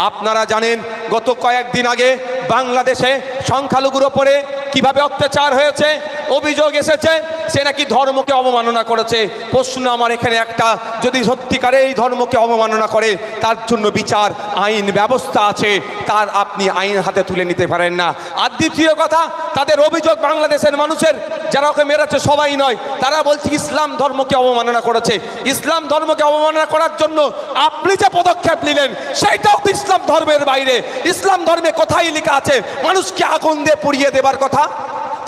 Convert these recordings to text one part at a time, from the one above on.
আপনারা জানেন গত কয়েকদিন আগে বাংলাদেশে সংখ্যালঘুর ওপরে কীভাবে অত্যাচার হয়েছে অভিযোগ এসেছে সে নাকি ধর্মকে অবমাননা করেছে? প্রশ্ন আমার এখানে একটা। যদি সত্যিকারে এই ধর্মকে অবমাননা করে, তার জন্য বিচার, আইন ব্যবস্থা আছে। তার আপনি আইন হাতে তুলে নিতে পারেন না। আর দ্বিতীয় কথা, তাদের অভিযোগ বাংলাদেশের মানুষের, যারা ওকে মেরেছে সবাই নয়। তারা বলছে ইসলাম ধর্মকে অবমাননা করেছে। ইসলাম ধর্মকে অবমাননা করার জন্য আপনি যে পদক্ষেপ নিলেন সেইটাও তো ইসলাম ধর্মের বাইরে। ইসলাম ধর্মে কোথায় লেখা আছে? মানুষকে আগুন দিয়ে পুড়িয়ে দেবার কথা?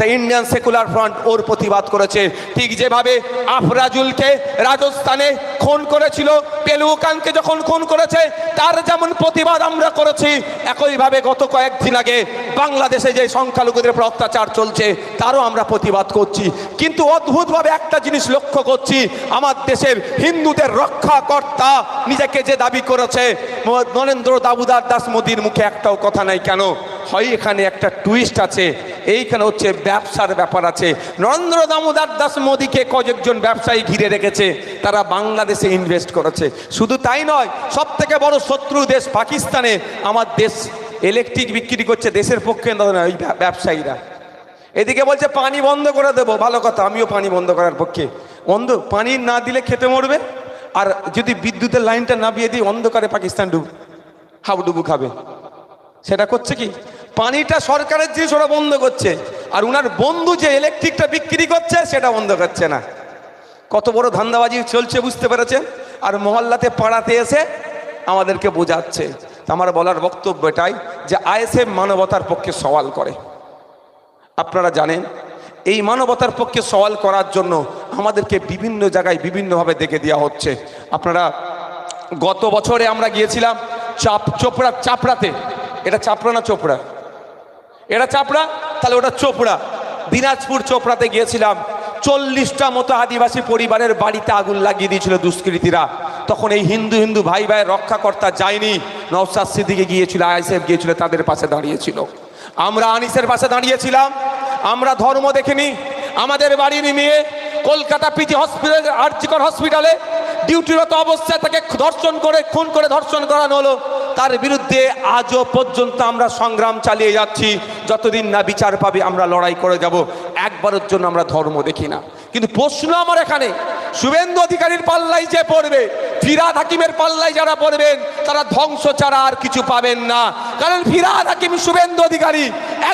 তাই ইন্ডিয়ান সেকুলার ফ্রন্ট ওর প্রতিবাদ করেছে। ঠিক যেভাবে আফরাজুলকে রাজস্থানে খুন করেছিল, পেলুকানকে যখন খুন করেছে, তার যেমন প্রতিবাদ আমরা করেছি, একইভাবে গত কয়েকদিন আগে বাংলাদেশে যে সংখ্যালঘুদের উপর অত্যাচার চলছে, তারও আমরা প্রতিবাদ করছি। কিন্তু অদ্ভুতভাবে একটা জিনিস লক্ষ্য করছি, আমার দেশের হিন্দুদের রক্ষাকর্তা নিজেকে যে দাবি করেছে নরেন্দ্র দাবুদার দাস মোদীর মুখে একটাও কথা নাই কেন? হয় এখানে একটা টুইস্ট আছে। এইখানে হচ্ছে ব্যবসার ব্যাপার আছে। নরেন্দ্র দামোদর দাস মোদীকে কয়েকজন ব্যবসায়ী ঘিরে রেখেছে। তারা বাংলাদেশে ইনভেস্ট করেছে। শুধু তাই নয় সব থেকে বড় শত্রু দেশ পাকিস্তানে। আমার দেশ ইলেকট্রিক বিক্রি করছে দেশের পক্ষে ওই ব্যবসায়ীরা। এদিকে বলছে, পানি বন্ধ করে দেবো। ভালো কথা, আমিও পানি বন্ধ করার পক্ষে। বন্ধ, পানি না দিলে খেতে মরবে। আর যদি বিদ্যুতের লাইনটা নামিয়ে দিই, অন্ধকারে পাকিস্তান ডুব হাবুডুবু খাবে। সেটা করছে কি? পানিটা সরকারের জিনিস ওরা বন্ধ করছে। আর উনার বন্ধু যে ইলেকট্রিকটা বিক্রি করছে, সেটা বন্ধ করছে না। কত বড় ধান্দাবাজি চলছে, বুঝতে পেরেছেন? আর মহল্লাতে পাড়াতে এসে আমাদেরকে বোঝাচ্ছে। আমার বলার বক্তব্য এটাই যে আইএসএফ মানবতার পক্ষে সওয়াল করে। আপনারা জানেন, এই মানবতার পক্ষে সওয়াল করার জন্য আমাদেরকে বিভিন্ন জায়গায় বিভিন্নভাবে দেখে দেওয়া হচ্ছে। আপনারা গত বছরে আমরা গিয়েছিলাম চাপ চোপড়া চাপড়াতে। এটা চাপড়া না চোপড়া? চাপড়া? তাহলে ওটা চোপড়া। দিনাজপুর চোপড়াতে গিয়েছিলাম। চল্লিশটা মতো আদিবাসী পরিবারের বাড়িতে আগুন লাগিয়ে দিয়েছিল দুষ্কৃতীরা। তখন এই হিন্দু হিন্দু ভাই ভাইয়ের রক্ষাকর্তা যায়নি। নওসাদ সিদ্দিকে গিয়েছিল, আইএসএফ গিয়েছিল, তাদের পাশে দাঁড়িয়েছিল। আমরা আনিসের পাশে দাঁড়িয়েছিলাম। আমরা ধর্ম দেখিনি। আমাদের বাড়ির মেয়ে কলকাতা পিজি হসপিটাল, আর্জিকর হসপিটালে ডিউটিরত অবস্থায় তাকে ধর্ষণ করে, খুন করে ধর্ষণ করানো হলো। তার বিরুদ্ধে আজও পর্যন্ত আমরা সংগ্রাম চালিয়ে যাচ্ছি। যতদিন না বিচার পাবে, আমরা লড়াই করে যাব। একবারের জন্য আমরা ধর্ম দেখি না। কিন্তু প্রশ্ন আমার এখানে, শুভেন্দু অধিকারীর পাল্লাই যে পড়বে, ফিরাদ হাকিমের পাল্লাই যারা পড়বেন, তারা ধ্বংস ছাড়া আর কিছু পাবেন না। কারণ ফিরাদ হাকিম, শুভেন্দু অধিকারী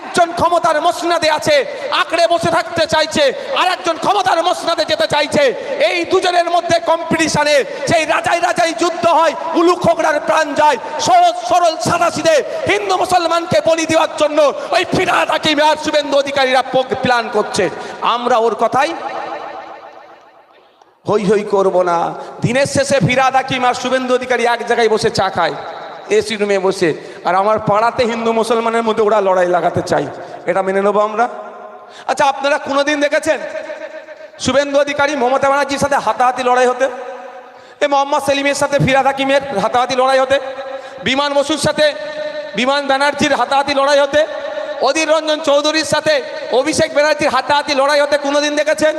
একজন ক্ষমতার মসনাদে আছে, আঁকড়ে বসে থাকতে চাইছে আর একজন ক্ষমতার মসনাদে যেতে চাইছে। এই দুজনের মধ্যে কম্পিটিশনে সেই রাজাই রাজাই যুদ্ধ হয়, উলু খোকড়ার প্রাণ যায় সহজ সরল সাদাসিদে হিন্দু মুসলমানকে বলি দেওয়ার জন্য ওই ফিরাদ হাকিম আর শুভেন্দু অধিকারীরা প্ল্যান করছে। আমরা ওর কথাই হই হই করব না। দিনের শেষে ফিরাদ হাকিম আর শুভেন্দু অধিকারী এক জায়গায় বসে চা খায়। এসি রুমে বসে। আর আমার পাড়াতে হিন্দু মুসলমানের মধ্যে ওরা লড়াই লাগাতে চাই। এটা মেনে নেব আমরা? আচ্ছা আপনারা কোনোদিন দেখেছেন শুভেন্দু অধিকারী মমতা ব্যানার্জির সাথে হাতাহাতি লড়াই হতে? এ মোহাম্মদ সেলিমের সাথে ফিরাদ হাকিমের হাতাহাতি লড়াই হতে? বিমান বসুর সাথে বিমান ব্যানার্জির হাতাহাতি লড়াই হতে? অধীর রঞ্জন চৌধুরীর সাথে অভিষেক ব্যানার্জির হাতাহাতি লড়াই হতে কোনোদিন দেখেছেন?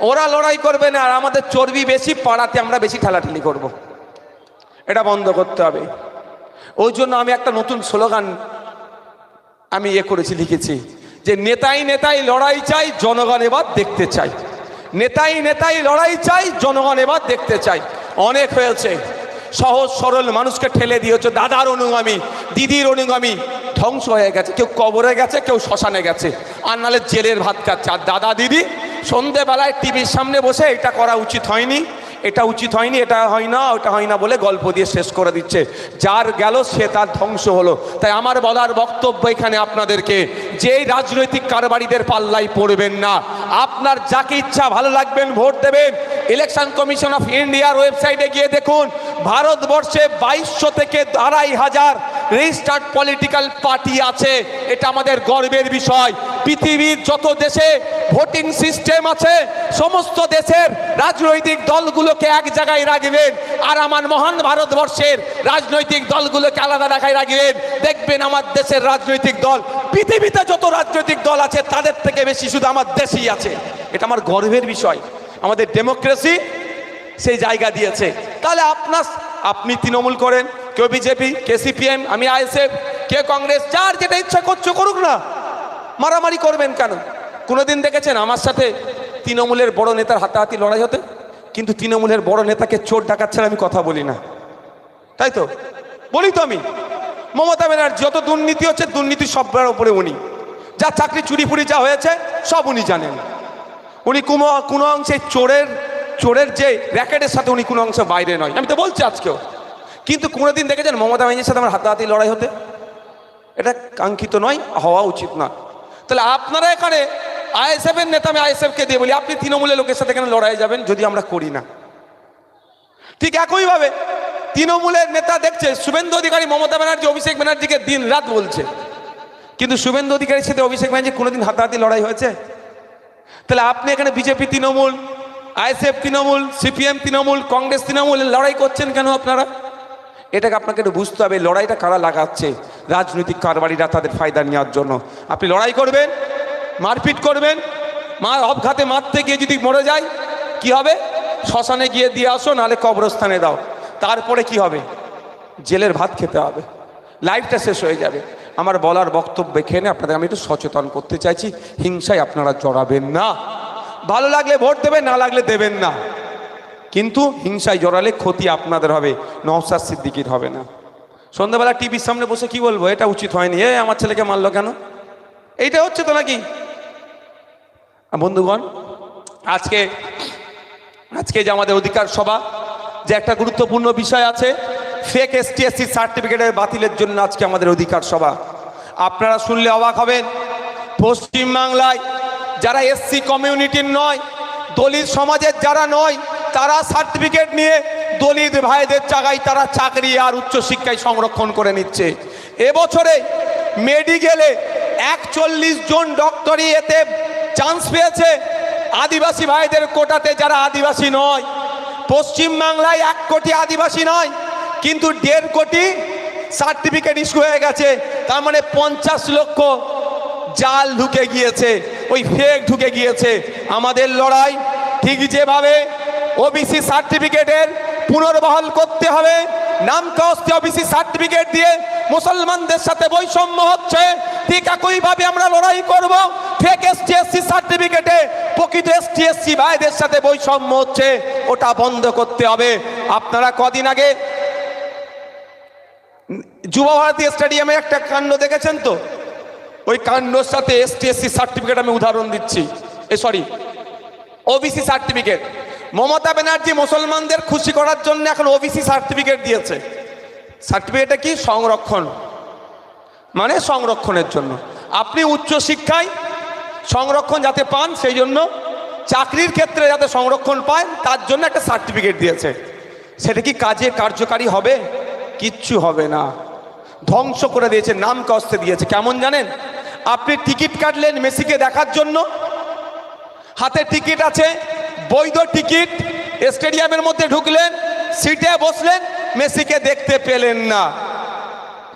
ওরা লড়াই করবে না, আর আমাদের চর্বি বেশি, পাড়াতে আমরা বেশি ঠেলাঠেলি করব। এটা বন্ধ করতে হবে। ওই জন্য আমি একটা নতুন স্লোগান আমি ইয়ে করেছি, লিখেছি যে, নেতাই নেতাই লড়াই চাই, জনগণ এবার দেখতে চাই। নেতাই নেতাই লড়াই চাই, জনগণ এবার দেখতে চাই। অনেক হয়েছে। সহজ সরল মানুষকে ঠেলে দিয়েছে, দাদার অনুগামী, দিদির অনুগামী। ধ্বংস হয়ে গেছে। কেউ কবরে গেছে, কেউ শ্মশানে গেছে। আর নাহলে জেলের ভাত খাচ্ছে। আর দাদা, দিদি, সন্ধেবেলায় টিভির সামনে বসে এটা করা উচিত হয়নি। এটা উচিত হয়নি, এটা হয় না, ওটা হয় না বলে গল্প দিয়ে শেষ করে দিচ্ছে। যার গেল, সে তার ধ্বংস হলো। তাই আমার বলার বক্তব্য এখানে আপনাদেরকে যেই রাজনৈতিক কারবারিদের পাল্লাই পড়বেন না। আপনার যাকে ইচ্ছা ভালো লাগবেন, ভোট দেবেন। ইলেকশন কমিশন অফ ইন্ডিয়ার ওয়েবসাইটে গিয়ে দেখুন, ভারতবর্ষে বাইশশো থেকে আড়াই হাজার রেজিস্টার্ড পলিটিক্যাল পার্টি আছে। এটা আমাদের গর্বের বিষয়। পৃথিবীর যত দেশে ভোটিং সিস্টেম আছে, সমস্ত দেশের রাজনৈতিক দলগুলোকে এক জায়গায় রাখবেন। আর আমার মহান ভারতবর্ষের রাজনৈতিক দলগুলোকে আলাদা রাখায় রাখবেন। দেখবেন আমার দেশের রাজনৈতিক দল, পৃথিবীতে যত রাজনৈতিক দল আছে, তাদের থেকে বেশি শুধু আমার দেশেই আছে। এটা আমার গর্বের বিষয়। আমাদের ডেমোক্রেসি সেই জায়গা দিয়েছে। তাহলে আপনার, আপনি তৃণমূল করেন, কেউ বিজেপি, কে সিপিএম, আমি আইএসএফ, কে কংগ্রেস, যার যেটা ইচ্ছা করছ করুক না। মারামারি করবেন কেন? কোনোদিন দেখেছেন আমার সাথে তৃণমূলের বড় নেতার হাতাহাতি লড়াই হতে? কিন্তু তৃণমূলের বড় নেতাকে চোর ডাকাত ছাড়া আমি কথা বলি না। তাই তো? বলি তো আমি। মমতা ব্যানার্জি, যত দুর্নীতি হচ্ছে, দুর্নীতি সবার উপরে উনি। যা চাকরি চুরি ফুরি যা হয়েছে, সব উনি জানেন। উনি কোনো কোনো অংশে চোরের চোরের যে র্যাকেটের সাথে উনি কোনো অংশে বাইরে নয়। আমি তো বলছি আজকেও। কিন্তু কোনোদিন দেখেছেন মমতা ব্যানার্জির সাথে আমার হাতাহাতি লড়াই হতে? এটা কাঙ্ক্ষিত নয়, হওয়া উচিত না তাহলে আপনারা এখানে আইএসএফের নেতা আমি আইএসএফকে দিয়ে বলি, আপনি তৃণমূলের লোকের সাথে এখানে লড়াই যাবেন যদি আমরা করি না? ঠিক একইভাবে তৃণমূলের নেতা দেখছে, শুভেন্দু অধিকারী মমতা ব্যানার্জি, অভিষেক ব্যানার্জিকে দিন রাত বলছে। কিন্তু শুভেন্দু অধিকারীর সাথে অভিষেক ব্যানার্জি কোনোদিন হাতাহাতি লড়াই হয়েছে? তাহলে আপনি এখানে BJP Trinamool, ISF Trinamool, CPM Trinamool, Congress Trinamool লড়াই করছেন কেন আপনারা? এটাকে আপনাকে একটু বুঝতে হবে, লড়াইটা কারা লাগাচ্ছে? রাজনৈতিক কারবারিরা তাদের ফায়দা নেওয়ার জন্য। আপনি লড়াই করবেন মারপিট করবেন। মা অবঘাতে মারতে গিয়ে যদি মরে যায়, কি হবে? শ্মশানে গিয়ে দিয়ে আসো, নাহলে কবরস্থানে দাও। তারপরে কি হবে? জেলের ভাত খেতে হবে। লাইফটা শেষ হয়ে যাবে। আমার বলার বক্তব্য এখানে, আপনাদের আমি একটু সচেতন করতে চাইছি। হিংসায় আপনারা জড়াবেন না। ভালো লাগলে ভোট দেবেন, না লাগলে দেবেন না। কিন্তু হিংসায় জড়ালে ক্ষতি আপনাদের হবে নওসাদ সিদ্দিকির হবে না। সন্ধ্যাবেলা টিভির সামনে বসে কি বলব? এটা উচিত হয়নি। এ, আমার ছেলেকে মারলো কেন? এইটা হচ্ছে তো নাকি? বন্ধুগণ, আজকে আজকে যে আমাদের অধিকার সভা, যে একটা গুরুত্বপূর্ণ বিষয় আছে ফেক এসটিএসসি সার্টিফিকেটের বাতিলের জন্য আজকে আমাদের অধিকার সভা। আপনারা শুনলে অবাক হবেন, পশ্চিমবাংলায় যারা এসসি কমিউনিটির নয়, দলিত সমাজের যারা নয়, তারা সার্টিফিকেট নিয়ে দলিত ভাইদের জায়গায় তারা চাকরি আর উচ্চশিক্ষায় সংরক্ষণ করে নিচ্ছে। এবছরে মেডিকেলে একচল্লিশ জন ডক্টরি এতে চান্স পেয়েছে। আদিবাসী ভাইদের কোটাতে যারা আদিবাসী নয় পশ্চিমবাংলায় এক কোটি আদিবাসী নয়, কিন্তু দেড় কোটি সার্টিফিকেট ইস্যু হয়ে গেছে। তার মানে পঞ্চাশ লক্ষ জাল ঢুকে গিয়েছে, ওই ফেক ঢুকে গিয়েছে। আমাদের লড়াই ঠিক যেভাবে ওবিসি সার্টিফিকেটের পুনর্বহাল করতে হবে নাম কাস্তে ওবিসি সার্টিফিকেট দিয়ে মুসলমানদের সাথে বৈষম্য হচ্ছে। ঠিক একইভাবে আমরা লড়াই করব। ফেক এসটিএসসি সার্টিফিকেটে প্রকৃত এসটিএসসি ভাইদের সাথে বৈষম্য হচ্ছে। ওটা বন্ধ করতে হবে। আপনারা কদিন আগে যুব ভারতী স্টেডিয়ামে একটা কাণ্ড দেখেছেন তো? ওই কাণ্ডর সাথে এসটিএসসি সার্টিফিকেট আমি উদাহরণ দিচ্ছি। এ sorry OBC certificate Mamata Banerjee মুসলমানদের খুশি করার জন্য এখন ওবিসি সার্টিফিকেট দিয়েছে। সার্টিফিকেটে কি? সংরক্ষণ। মানে সংরক্ষণের জন্য। আপনি উচ্চ শিক্ষায় সংরক্ষণ যাতে পান, সেই জন্য চাকরির ক্ষেত্রে যাতে সংরক্ষণ পায়, তার জন্য একটা সার্টিফিকেট দিয়েছে। সেটা কি কাজে কার্যকারী হবে? কিচ্ছু হবে না। ধ্বংস করে দিয়েছে, নাম কস্তে দিয়েছে। কেমন জানেন? আপনি টিকিট কাটলেন মেসিকে দেখার জন্য। হাতে টিকিট আছে, বৈধ টিকিট, স্টেডিয়ামের মধ্যে ঢুকলেন সিটে বসলেন, মেসিকে দেখতে পেলেন না।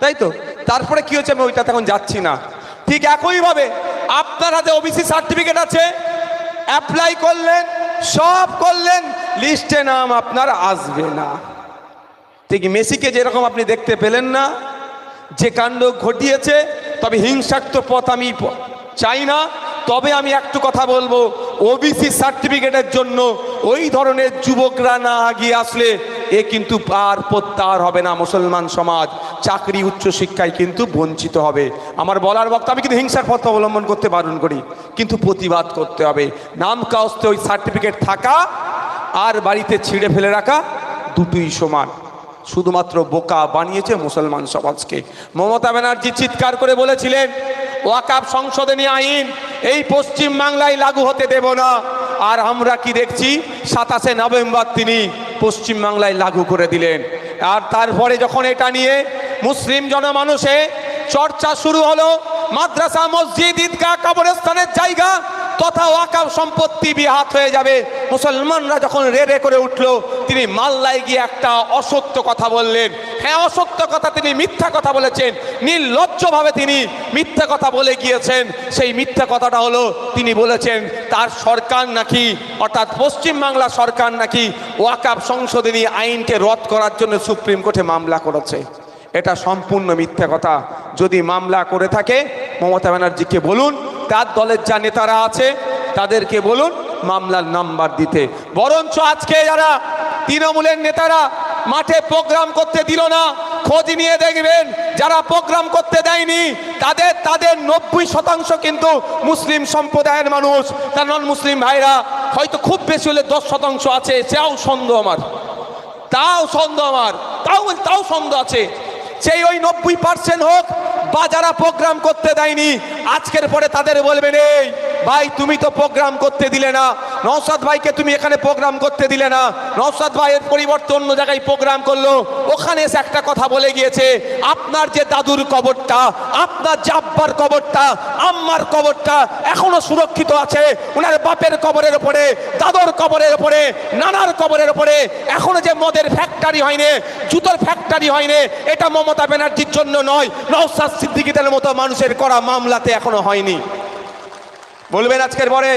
তাই তো? তারপরে কি হচ্ছে আমি ওইটাতে এখন যাচ্ছি না। ঠিক একইভাবে আপনার হাতে ওবিসি সার্টিফিকেট আছে অ্যাপ্লাই করলেন, সব করলেন, লিস্টে নাম আপনার আসবে না। ঠিক মেসিকে যেরকম আপনি দেখতে পেলেন না, যে কাণ্ড ঘটিয়েছে, তবে হিংসাত্মক পথ আমি চাই না। তবে আমি একটু কথা বলব ওবিসি সার্টিফিকেটের জন্য ওই ধরনের যুবকরা না আগিয়ে আসলে এ কিন্তু আর প্রত্যাহার হবে না মুসলমান সমাজ। চাকরি উচ্চশিক্ষায় কিন্তু বঞ্চিত হবে। আমার বলার বক্ত, আমি কিন্তু হিংসার পথ অবলম্বন করতে বারণ করি, কিন্তু প্রতিবাদ করতে হবে। নাম কাস্তে ওই সার্টিফিকেট থাকা আর বাড়িতে ছিঁড়ে ফেলে রাখা দুটোই সমান। শুধুমাত্র বোকা বানিয়েছে মুসলমান সমাজকে। মমতা ব্যানার্জি চিৎকার করে বলেছিলেন, ওয়াকাব সংশোধনী আইন, এই পশ্চিম বাংলায় লাগু হতে দেব না। আর আমরা কি দেখছি? সাতাশে নভেম্বর তিনি পশ্চিম বাংলায় লাগু করে দিলেন। আর তারপরে যখন এটা নিয়ে মুসলিম জনমানুষে চর্চা শুরু হলো, মাদ্রাসা, মসজিদ, ঈদগাহ, কবরস্থানের জায়গা তথা ওয়াকাব সম্পত্তি বিহাত হয়ে যাবে। মুসলমানরা যখন রেড়ে করে উঠল, তিনি মাল্লায় গিয়ে একটা অসত্য কথা বললেন। হ্যাঁ অসত্য কথা তিনি মিথ্যা কথা বলেছেন। নির্লজ্জভাবে তিনি মিথ্যা কথা বলে গিয়েছেন। সেই মিথ্যা কথাটা হলো, তিনি বলেছেন, তার সরকার নাকি, অর্থাৎ পশ্চিমবাংলা সরকার নাকি ওয়াকাব সংশোধনী আইনকে রদ করার জন্য সুপ্রিম কোর্টে মামলা করেছে? এটা সম্পূর্ণ মিথ্যা কথা। যদি মামলা করে থাকে, মমতা ব্যানার্জিকে বলুন তার দলের যা নেতারা আছে, তাদেরকে বলুন মামলার নাম্বার দিতে। বরঞ্চ আজকে যারা তৃণমূলের নেতারা মাঠে প্রোগ্রাম করতে দিল না, খোঁজ নিয়ে দেখবেন, যারা প্রোগ্রাম করতে দেয়নি, তাদের তাদের নব্বই শতাংশ কিন্তু মুসলিম সম্প্রদায়ের মানুষ। তার নন মুসলিম ভাইরা, হয়তো খুব বেশি হলে দশ শতাংশ আছে, সেও সন্দেহ আমার। তাও সন্দেহ আমার, তাও তাও সন্দেহ আছে। সেই ওই নব্বই পার্সেন্ট হোক বা যারা প্রোগ্রাম করতে দেয়নি। আজকের পরে তাদের বলবেন এই ভাই, তুমি তো প্রোগ্রাম করতে দিলে না। নৌসাদ ভাইকে তুমি এখানে প্রোগ্রাম করতে দিলে না। নৌসাদ ভাইয়ের পরিবর্তে অন্য জায়গায় প্রোগ্রাম করল। ওখানে এসে একটা কথা বলে গিয়েছে, আপনার যে দাদুর কবরটা, আপনার যে আব্বার কবরটা, আম্মার কবরটা এখনও সুরক্ষিত আছে। ওনার বাপের কবরের উপরে দাদর কবরের ওপরে, নানার কবরের ওপরে। এখনও যে মদের ফ্যাক্টরি হয়নি, জুতোর ফ্যাক্টরি হয়নি, এটা মমতা ব্যানার্জির জন্য নয়। নৌসাদ সিদ্দিকিদের মতো মানুষের করা মামলাতে এখনও হয়নি। বলবেন আজকের পরে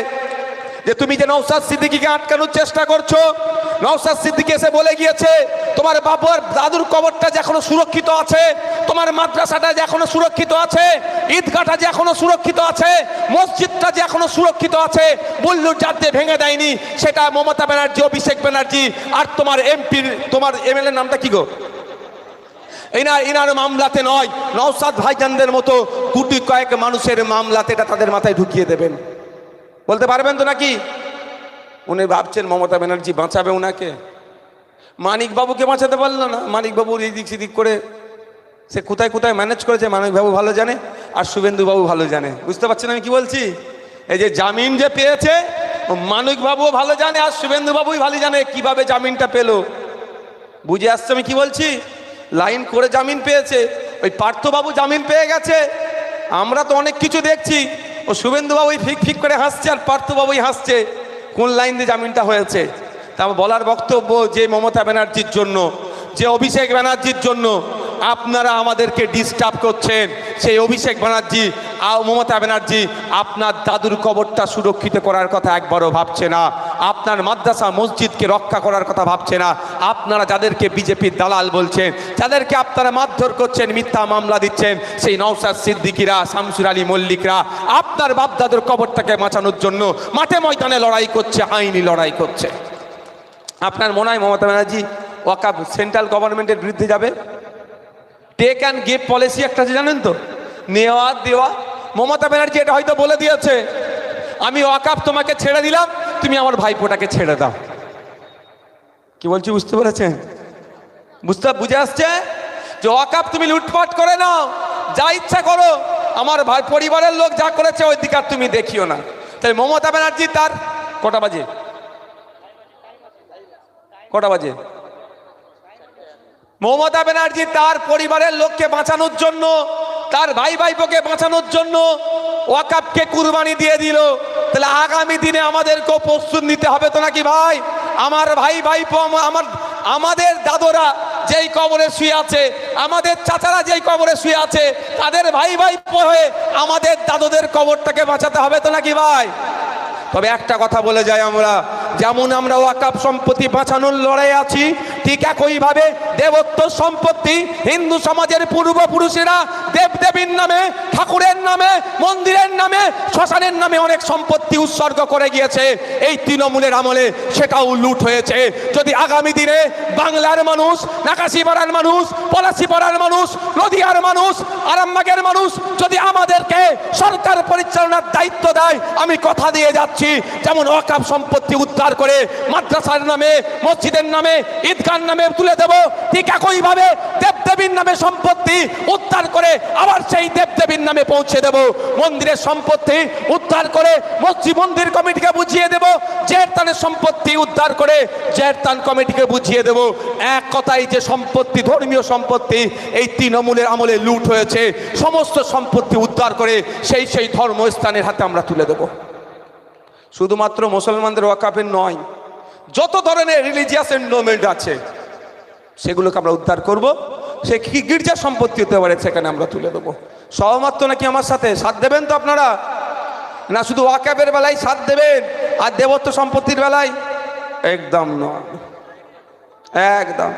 যে তুমি যে নৌসাদ সিদ্দিকিকে আটকানোর চেষ্টা করছ নৌসাদ সিদ্দিকি এসে বলে গিয়েছে, তোমার বাবার দাদুর কবরটা যে এখনও সুরক্ষিত আছে, তোমার মাদ্রাসাটা যে এখনও সুরক্ষিত আছে, ঈদগাহটা যে এখনও সুরক্ষিত আছে, মসজিদটা যে এখনও সুরক্ষিত আছে, বুল্লুর জাতে ভেঙে দেয়নি, সেটা মমতা ব্যানার্জি, অভিষেক ব্যানার্জি আর তোমার এমপির তোমার এমএলএ নামটা কি গো? এনার এনার মামলাতে নয় নওসাদ ভাইজানদের মতো কুটি কয়েক মানুষের মামলাতে এটা তাদের মাথায় ঢুকিয়ে দেবেন। বলতে পারবেন তো নাকি? উনি ভাবছেন মমতা ব্যানার্জি বাঁচাবে ওনাকে মানিকবাবুকে বাঁচাতে পারল না। মানিক বাবুর এদিক সেদিক করে সে কোথায় কোথায় ম্যানেজ করেছে মানিকবাবু ভালো জানে আর শুভেন্দুবাবু ভালো জানে। বুঝতে পারছেন আমি কি বলছি? এই যে জামিন যে পেয়েছে, মানিক বাবুও ভালো জানে আর শুভেন্দুবাবুই ভালো জানে কীভাবে জামিনটা পেল। বুঝে আসছে আমি কি বলছি? লাইন করে জামিন পেয়েছে, ওই পার্থবাবু জামিন পেয়ে গেছে। আমরা তো অনেক কিছু দেখছি। ও শুভেন্দুবাবুই ফিক ফিক করে হাসছে আর পার্থবাবুই হাসছে। কোন লাইন দিয়ে জামিনটা হয়েছে? তা বলার বক্তব্য যে মমতা ব্যানার্জির জন্য, যে অভিষেক ব্যানার্জির জন্য আপনারা আমাদেরকে ডিস্টার্ব করছেন। সেই অভিষেক ব্যানার্জি মমতা ব্যানার্জি, আপনার দাদুর কবরটা সুরক্ষিত করার কথা একবারও ভাবছে না। আপনার মাদ্রাসা, মসজিদকে রক্ষা করার কথা ভাবছে না। আপনারা যাদেরকে বিজেপির দালাল বলছেন, যাদেরকে আপনারা মারধর করছেন, মিথ্যা মামলা দিচ্ছেন, সেই নওসাদ সিদ্দিকিরা, শামসুর আলী মল্লিকরা, আপনার বাপদাদুর কবরটাকে বাঁচানোর জন্য মাঠে ময়দানে লড়াই করছে, আইনি লড়াই করছে। আপনার মনে হয় মমতা ব্যানার্জি ওয়াকাব, সেন্ট্রাল গভর্নমেন্টের বিরুদ্ধে যাবে? টেক অ্যান্ড গিভ পলিসি একটা আছে, জানেন তো? নেওয়া, দেওয়া। মমতা ব্যানার্জি এটা হয়তো বলে দিয়েছে। আমি ওয়াকাব তোমাকে ছেড়ে দিলাম, তুমি আমার ভাইপোটাকে ছেড়ে দাও। কি বলছি, বুঝতে পেরেছেন? বুঝতে, বুঝে আসছে? যে ওয়াকাব তুমি লুটপাট করে নাও, যা ইচ্ছা করো। আমার ভাই, পরিবারের লোক যা করেছে, ওই দিকে আর তুমি দেখিও না। তাই মমতা ব্যানার্জি তার কটা বাজে? কটা বাজে? মমতা ব্যানার্জি তার পরিবারের লোককে বাঁচানোর জন্য, তার ভাই ভাইপোকে বাঁচানোর জন্য ওয়াকাপকে কুরবানি দিয়ে দিল। তাহলে আগামী দিনে আমাদেরকেও প্রস্তুত নিতে হবে তো নাকি ভাই? আমার ভাই ভাইপো, আমার আমাদের দাদরা যেই কবরে শুয়ে আছে, আমাদের চাচারা যেই কবরে শুয়ে আছে, তাদের ভাই ভাইপো হয়ে আমাদের দাদুদের কবরটাকে বাঁচাতে হবে তো নাকি ভাই? তবে একটা কথা বলে যাই আমরা, যেমন আমরা ওয়াকাপ সম্পত্তি বাঁচানোর লড়াই আছি ঠিক একইভাবে দেবত্ব সম্পত্তি হিন্দু সমাজের পূর্বপুরুষেরা দেবদেবীর নামে, ঠাকুরের নামে, মন্দিরের নামে, শ্মশানের নামে অনেক সম্পত্তি উৎসর্গ করে গিয়েছে। এই তৃণমূলের আমলে সেটাও লুট হয়েছে। যদি আগামী দিনে বাংলার মানুষ, নাকাশিপাড়ার মানুষ, পলাশিপাড়ার মানুষ, নদিয়ার মানুষ, আরামবাগের মানুষ যদি আমাদেরকে সরকার পরিচালনার দায়িত্ব দেয়, আমি কথা দিয়ে যাচ্ছি, যেমন ওয়াকাব সম্পত্তি উদ্ধার করে মাদ্রাসার নামে, মসজিদের নামে ঈদগার নামে তুলে দেব। ঠিক একইভাবে দেবদেবীর নামে সম্পত্তি উদ্ধার করে আবার সেই দেবদেবীর নামে পৌঁছে দেব। মন্দিরের সম্পত্তি উদ্ধার করে মসজিদ মন্দির কমিটিকে বুঝিয়ে দেব। জেরতানের সম্পত্তি উদ্ধার করে জেরতান কমিটিকে বুঝিয়ে দেব। এক কথাই যে সম্পত্তি, ধর্মীয় সম্পত্তি, এই তৃণমূলের আমলে লুট হয়েছে, সমস্ত সম্পত্তি উদ্ধার করে সেই সেই ধর্মস্থানের হাতে আমরা তুলে দেব। শুধুমাত্র মুসলমানদের ওয়াকাফের নয় যত ধরনের রিলিজিয়াস এন্ডোমেন্ট আছে, সেগুলোকে আমরা উদ্ধার করব। সে কি গির্জা সম্পত্তি হতে পারে সেখানে আমরা তুলে দেবো। সহমাত্র নাকি আমার সাথে? সাথ দেবেন তো আপনারা? না, শুধু ওয়াকাবের বেলায় সাথ দেবেন, আর দেবত্ব সম্পত্তির বেলায়? একদম নয় একদম।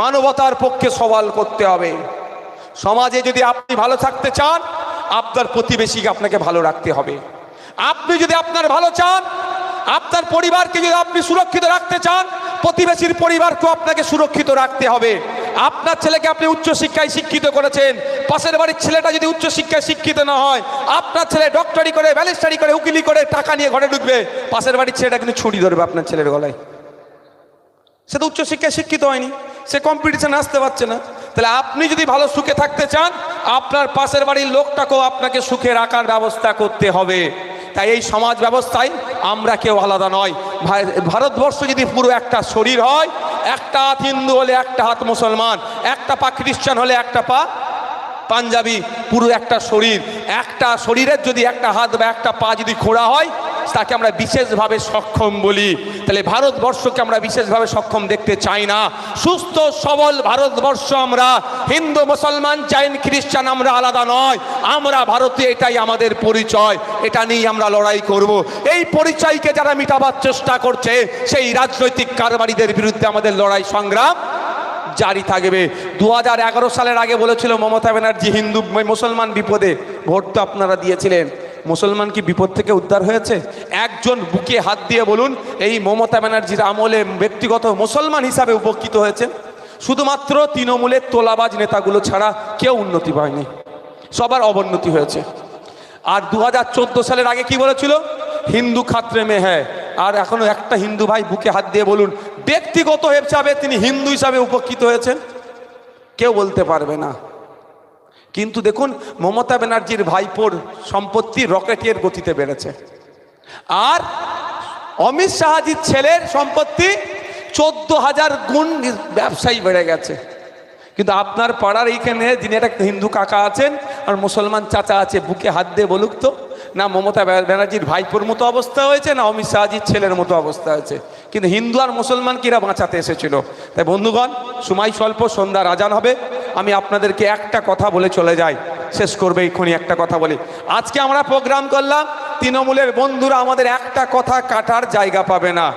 মানবতার পক্ষে সওয়াল করতে হবে। সমাজে যদি আপনি ভালো থাকতে চান, আপনার প্রতিবেশীকে আপনাকে ভালো রাখতে হবে। আপনি যদি আপনার ভালো চান আপনার পরিবারকে যদি আপনি সুরক্ষিত রাখতে চান, প্রতিবেশীর পরিবারকেও আপনাকে সুরক্ষিত রাখতে হবে। আপনার ছেলেকে আপনি উচ্চশিক্ষায় শিক্ষিত করেছেন। পাশের বাড়ির ছেলেটা যদি উচ্চশিক্ষায় শিক্ষিত না হয়, আপনার ছেলে ডক্টরি করে, ব্যালিস্টারি করে, উকিলি করে, টাকা নিয়ে ঘরে ঢুকবে। পাশের বাড়ির ছেলেটা কিন্তু ছুরি ধরবে আপনার ছেলের গলায়। সে তো উচ্চশিক্ষায় শিক্ষিত হয়নি। সে কম্পিটিশনে আসতে পারছে না। তাহলে আপনি যদি ভালো সুখে থাকতে চান, আপনার পাশের বাড়ির লোকটাকেও আপনাকে সুখে রাখার ব্যবস্থা করতে হবে। তাই এই সমাজ ব্যবস্থায় আমরা কেউ আলাদা নয়। ভারতবর্ষ যদি পুরো একটা শরীর হয়, একটা হাত হিন্দু হলে একটা হাত মুসলমান, একটা পা খ্রিস্টান হলে একটা পা পাঞ্জাবি, পুরো একটা শরীর। একটা শরীরের যদি একটা হাত বা একটা পা যদি খোঁড়া হয় তাকে আমরা বিশেষভাবে সক্ষম বলি। তাহলে ভারতবর্ষকে আমরা বিশেষভাবে সক্ষম দেখতে চাই না। সুস্থ, সবল ভারতবর্ষ আমরা। হিন্দু, মুসলমান, জৈন, খ্রিস্টান আমরা আলাদা নয়। আমরা ভারতীয় এটাই আমাদের পরিচয়। এটা নিয়ে আমরা লড়াই করব। এই পরিচয়কে যারা মিটাবার চেষ্টা করছে, সেই রাজনৈতিক কারবারিদের বিরুদ্ধে আমাদের লড়াই সংগ্রাম জারি থাকবে। দু হাজার এগারো সালের আগে বলেছিল মমতা ব্যানার্জি, হিন্দু, মুসলমান বিপদে। ভোট তো আপনারা দিয়েছিলেন। মুসলমান কি বিপদ থেকে উদ্ধার হয়েছে? একজন বুকে হাত দিয়ে বলুন, এই মমতা ব্যানার্জির আমলে ব্যক্তিগত মুসলমান হিসাবে উপকৃত হয়েছেন। শুধুমাত্র তৃণমূলের তোলাবাজ নেতাগুলো ছাড়া কেউ উন্নতি পায়নি। সবার অবনতি হয়েছে। আর দু হাজার চোদ্দ সালের আগে কি বলেছিল? হিন্দু খাত্রে মে হ্যাঁ আর এখনও একটা হিন্দু ভাই বুকে হাত দিয়ে বলুন, ব্যক্তিগত হিসাবে তিনি হিন্দু হিসাবে উপকৃত হয়েছেন। কেউ বলতে পারবে না। কিন্তু দেখুন, মমতা ব্যানার্জির ভাইপোর সম্পত্তি রকেটের গতিতে বেড়েছে। আর অমিত শাহাজির ছেলের সম্পত্তি চোদ্দ হাজার গুণ ব্যবসায়ী বেড়ে গেছে। কিন্তু আপনার পাড়ার এইখানে যিনি একটা হিন্দু কাকা আছেন আর মুসলমান চাচা আছে, বুকে হাত দিয়ে বলুক তো, না মমতা ব্যানা- ব্যানার্জির ভাইপোর মতো অবস্থা হয়েছে, না অমিত শাহজির ছেলের মতো অবস্থা হয়েছে। কিন্তু হিন্দু আর মুসলমান কিরা বাঁচাতে এসেছিল? তাই বন্ধুগণ, সময় স্বল্প, সন্ধ্যা রাজান হবে। আমি আপনাদেরকে একটা কথা বলে চলে যাই। শেষ করবে এক্ষুনি একটা কথা বলি। আজকে আমরা প্রোগ্রাম করলাম, তৃণমূলের বন্ধুরা আমাদের একটা কথা কাটার জায়গা পাবে না।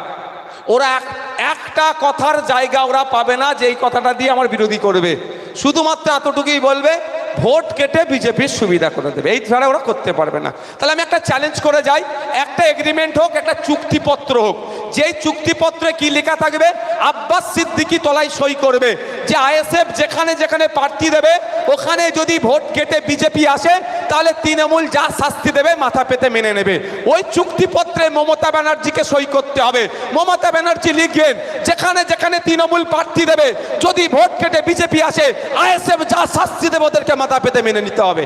ওরা এক- একটা কথার জায়গা ওরা পাবে না যে এই কথাটা দিয়ে আমার বিরোধী করবে। শুধুমাত্র এতটুকুই বলবে, ভোট কেটে বিজেপির সুবিধা করে দেবে। এই ছাড়া ওরা করতে পারবে না। তাহলে আমি একটা চ্যালেঞ্জ করে যাই। একটা এগ্রিমেন্ট হোক, একটা চুক্তিপত্র হোক। যেই চুক্তিপত্রে কি লেখা থাকবে, আব্বাস সিদ্দিকি তলায় সই করবে। যে আইএসএফ যেখানে যেখানে প্রার্থী দেবে, ওখানে যদি ভোট কেটে বিজেপি আসে, তাহলে তৃণমূল যা শাস্তি দেবে মাথা পেতে মেনে নেবে। ওই চুক্তিপত্রে মমতা ব্যানার্জিকে সই করতে হবে। মমতা ব্যানার্জি লিখবেন, যেখানে যেখানে তৃণমূল প্রার্থী দেবে, যদি ভোট কেটে বিজেপি আসে, আইএসএফ যা শাস্তি দেবে ওদেরকে মাথা পেতে মেনে নিতে হবে।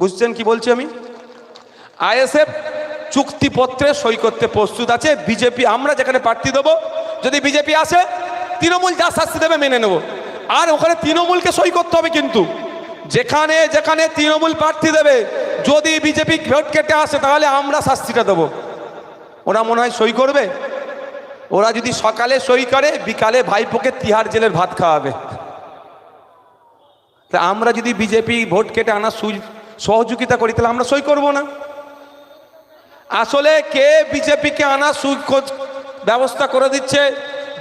বুঝছেন কি বলছি আমি? আইএসএফ চুক্তিপত্রে সই করতে প্রস্তুত আছে। বিজেপি, আমরা যেখানে প্রার্থী দেবো, যদি বিজেপি আসে, তৃণমূল যা শাস্তি দেবে মেনে নেব। আর ওখানে তৃণমূলকে সই করতে হবে কিন্তু। যেখানে যেখানে তৃণমূল প্রার্থী দেবে, যদি বিজেপি ভোট কেটে আসে, তাহলে আমরা শাস্তিটা দেবো। ওরা মনে হয় সই করবে? ওরা যদি সকালে সই করে, বিকালে ভাইপোকে তিহার জেলের ভাত খাওয়াবে। তা আমরা যদি বিজেপি ভোট কেটে আনার সহযোগিতা করি, তাহলে আমরা সই করব না। আসলে কে বিজেপিকে আনা সুখোজ ব্যবস্থা করে দিচ্ছে?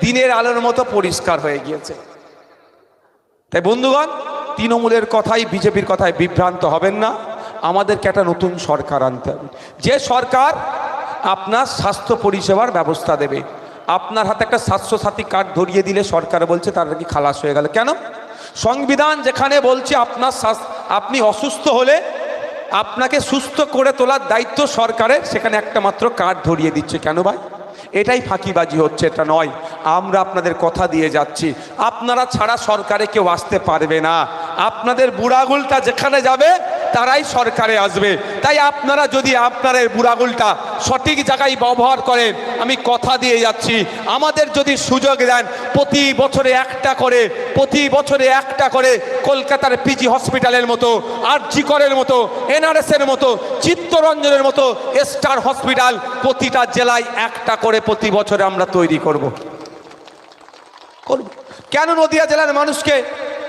দিনের আলোর মতো পরিষ্কার হয়ে গিয়েছে। তাই বন্ধুগণ, তৃণমূলের কথাই, বিজেপির কথায় বিভ্রান্ত হবেন না। আমাদেরকে একটা নতুন সরকার আনতে হবে। যে সরকার আপনার স্বাস্থ্য পরিষেবার ব্যবস্থা দেবে। আপনার হাতে একটা স্বাস্থ্যসাথী কার্ড ধরিয়ে দিলে সরকার বলছে, তার কি খালাস হয়ে গেল। কেন? সংবিধান যেখানে বলছে, আপনার আপনি অসুস্থ হলে আপনাকে সুস্থ করে তোলার দায়িত্ব সরকারের সেখানে একটা মাত্র কার্ড ধরিয়ে দিচ্ছে। কেন ভাই? এটাই ফাঁকিবাজি হচ্ছে, এটা নয়। আমরা আপনাদের কথা দিয়ে যাচ্ছি। আপনারা ছাড়া সরকারে কেউ আসতে পারবে না। আপনাদের বুড়াগুলটা যেখানে যাবে, তারাই সরকারে আসবে। তাই আপনারা যদি আপনার বুড়াগুলটা সঠিক জায়গায় ব্যবহার করেন, আমি কথা দিয়ে যাচ্ছি। আমাদের যদি সুযোগ দেন, প্রতি বছরে একটা করে, প্রতি বছরে একটা করে কলকাতার পিজি হসপিটালের মতো, আরজি করের মতো, এনআরএসের মতো, চিত্তরঞ্জনের মতো স্টার হসপিটাল প্রতিটা জেলায় একটা করে প্রতি বছরে আমরা তৈরি করব। করব। কেন নদিয়া জেলার মানুষকে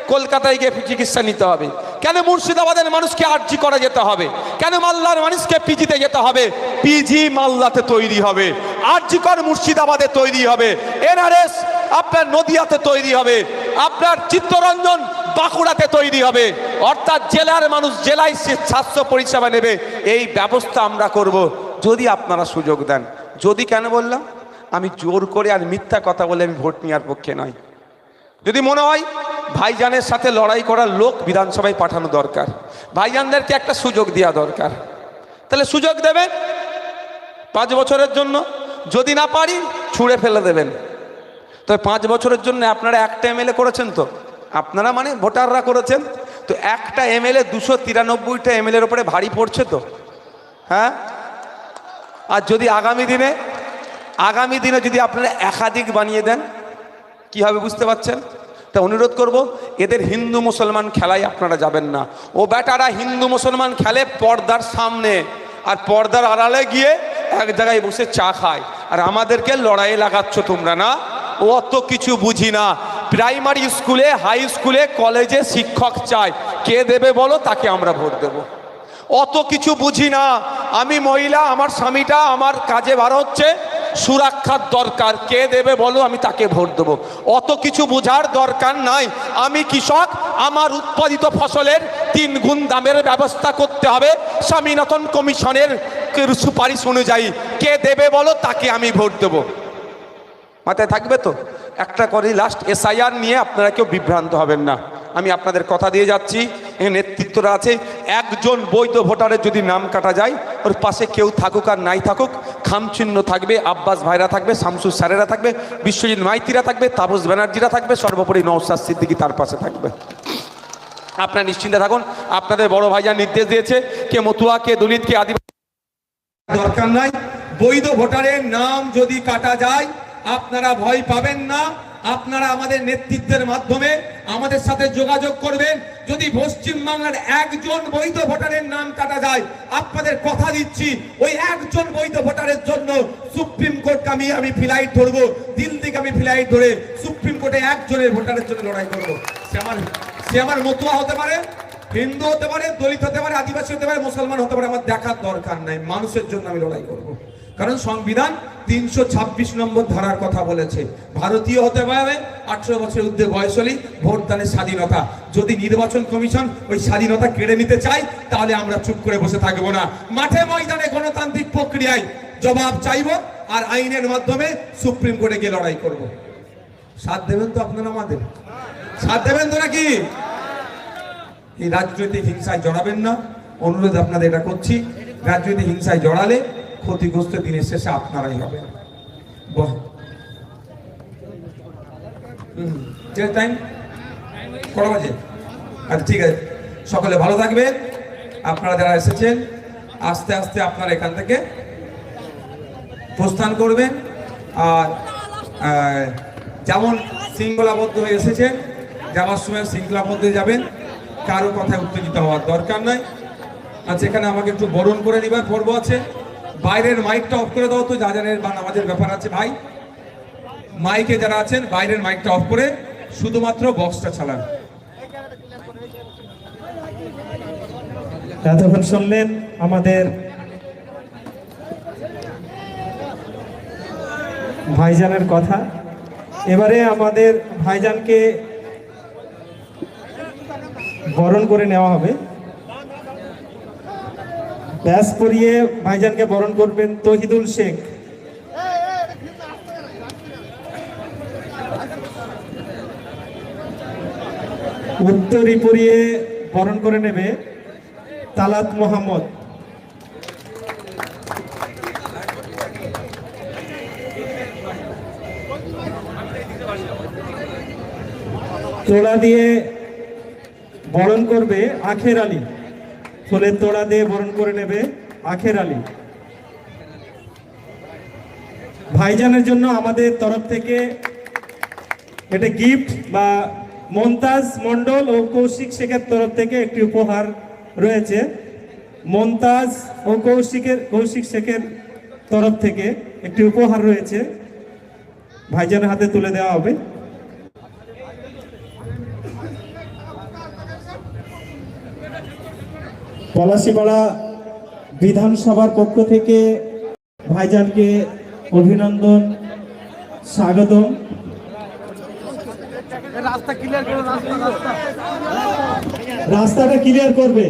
কলকাতায় গিয়ে চিকিৎসা নিতে হবে? কেন মুর্শিদাবাদের মানুষকে আর্জি করা যেতে হবে? কেন মাল্লার মানুষকে পিজিতে যেতে হবে? পিজি মাল্লাতে তৈরি হবে। আর্জি কর মুর্শিদাবাদে তৈরি হবে। এনআরএস আপনার নদিয়াতে তৈরি হবে। আপনার চিত্তরঞ্জন বাঁকুড়াতে তৈরি হবে। অর্থাৎ জেলার মানুষ জেলায় সে স্বাস্থ্য পরিষেবা নেবে। এই ব্যবস্থা আমরা করব। যদি আপনারা সুযোগ দেন। যদি কেন বললাম? আমি জোর করে আর মিথ্যা কথা বলে আমি ভোট নেওয়ার পক্ষে নয় যদি মনে হয় ভাইজানের সাথে লড়াই করার লোক বিধানসভায় পাঠানো দরকার, ভাইজানদেরকে একটা সুযোগ দেওয়া দরকার, তাহলে সুযোগ দেবেন পাঁচ বছরের জন্য। যদি না পারি, ছুঁড়ে ফেলে দেবেন। তবে পাঁচ বছরের জন্য আপনারা একটা এমএলএ করেছেন তো? আপনারা মানে ভোটাররা করেছেন? তো একটা এমএলএ দুশো তিরানব্বইটা এমএলএর ওপরে ভারী পড়ছে তো? হ্যাঁ? আর যদি আগামী দিনে আগামী দিনে যদি আপনারা একাধিক বানিয়ে দেন, কি হবে বুঝতে পারছেন? তা অনুরোধ করব, এদের হিন্দু মুসলমান খেলায় আপনারা যাবেন না। ও বেটারা হিন্দু মুসলমান খেলে পর্দার সামনে, আর পর্দার আড়ালে গিয়ে এক জায়গায় বসে চা খায়। আর আমাদেরকে লড়াই লাগাচ্ছ তোমরা না? ও অত কিছু বুঝি না। প্রাইমারি স্কুলে, হাই স্কুলে, কলেজে শিক্ষক চাই কে দেবে বলো? তাকে আমরা ভোট দেবো। অত কিছু বুঝি না। আমি মহিলা, আমার স্বামীটা আমার কাজে বার হচ্ছে। সুরক্ষার দরকার। কে দেবে বলো? আমি তাকে ভোট দেবো। অত কিছু বোঝার দরকার নাই। আমি কৃষক, আমার উৎপাদিত ফসলের তিন গুণ দামের ব্যবস্থা করতে হবে। স্বামীনাথন কমিশনের সুপারিশ অনুযায়ী। কে দেবে বলো? তাকে আমি ভোট দেবো। মাথায় থাকবে তো? একটা করে লাস্ট এসআইআর নিয়ে আপনারা কেউ বিভ্রান্ত হবেন না। আমি আপনাদের কথা দিয়ে যাচ্ছি। নেতৃত্বরা আছে। একজন বৈধ ভোটারের যদি নাম কাটা যায়, ওর পাশে কেউ থাকুক আর নাই থাকুক, খামচিহ্ন থাকবে, আব্বাস ভাইরা থাকবে, শামসুর স্যারেরা থাকবে, বিশ্বজিৎ মাইতিরা থাকবে, তাপস ব্যানার্জিরা থাকবে, সর্বোপরি নওসাদ সিদ্দিকি তার পাশে থাকবে। আপনারা নিশ্চিন্তে থাকুন, আপনাদের বড় ভাইজান নির্দেশ দিয়েছে, কে মতুয়া, কে দলিত, কে আদিবাসী, দরকার নাই। বৈধ ভোটারের নাম যদি কাটা যায় আপনারা ভয় পাবেন না। আপনারা আমাদের নেতৃত্বের মাধ্যমে আমাদের সাথে যোগাযোগ করবেন। যদি পশ্চিম বাংলার একজন বৈধ ভোটারের নাম কাটা যায়, আপনাদের কথা দিচ্ছি, ওই একজন বৈধ ভোটারের জন্য সুপ্রিম কোর্টকে আমি আমি ফ্লাইট ধরবো। দিল থেকে আমি ফ্লাইট ধরে সুপ্রিম কোর্টে একজনের ভোটারের জন্য লড়াই করব। সে আমার সে আমার মতুয়া হতে পারে, হিন্দু হতে পারে, দলিত হতে পারে, আদিবাসী হতে পারে, মুসলমান হতে পারে, আমার দেখার দরকার নাই। মানুষের জন্য আমি লড়াই করব। কারণ সংবিধান তিনশো ছাব্বিশ নম্বর ধারার কথা বলেছে। ভারতীয় হতে পারে আঠারো বছরের ঊর্ধ্বে বয়স হলেই ভোটদানের স্বাধীনতা। যদি নির্বাচন কমিশন ওই স্বাধীনতা কেড়ে নিতে চায়, তাহলে আমরা চুপ করে বসে থাকব না। মাঠে ময়দানে গণতান্ত্রিক প্রক্রিয়ায় জবাব চাইব আর আইনের মাধ্যমে সুপ্রিম কোর্টে গিয়ে লড়াই করব। সাথ দেবেন তো আপনারা আমাদের? সাথ দেবেন তো নাকি? এই রাজনৈতিক হিংসায় জড়াবেন না। অনুরোধ আপনাদের এটা করছি, রাজনৈতিক হিংসায় জড়ালে ক্ষতিগ্রস্ত দিনের শেষে আপনারাই হবেন। টাইম কটা বাজে? আচ্ছা ঠিক আছে। সকলে ভালো থাকবেন। আপনারা যারা এসেছেন, আস্তে আস্তে আপনারা এখান থেকে প্রস্থান করবেন। আর যেমন শৃঙ্খলাবদ্ধ হয়ে এসেছেন যাওয়ার সময় শৃঙ্খলাবদ্ধ যাবেন, কারও কথায় উত্তেজিত হওয়ার দরকার নাই। আচ্ছা এখানে আমাকে একটু বরণ করে নিবার পর্ব আছে। বাইরের মাইকটা অফ করে দাও তো, যা জানের বা নামাজের ব্যাপার আছে ভাই। মাইকে যারা আছেন, বাইরের মাইকটা অফ করে শুধুমাত্র বক্সটা চালান। এতক্ষণ শুনলেন আমাদের ভাইজানের কথা। এবারে আমাদের ভাইজানকে বরণ করে নেওয়া হবে। ব্যাস পরিয়ে ভাইজানকে বরণ করবেন তহিদুল শেখ। উত্তরি পরিয়ে বরণ করে নেবে তালাত মোহাম্মদ। তোলা দিয়ে বরণ করবে আখের আলী। ফুলের তোড়া দিয়ে বরণ করে নেবে আখের আলী। ভাইজানের জন্য আমাদের তরফ থেকে এটা গিফট বা মন্তাজ মন্ডল ও কৌশিক শেখের তরফ থেকে একটি উপহার রয়েছে। মন্তাজ ও কৌশিকের, কৌশিক শেখের তরফ থেকে একটি উপহার রয়েছে। ভাইজানের হাতে তুলে দেওয়া হবে। পলাশিপাড়া বিধানসভার পক্ষ থেকে ভাইজানকে অভিনন্দন স্বাগতম। রাস্তাটা ক্লিয়ার করবে।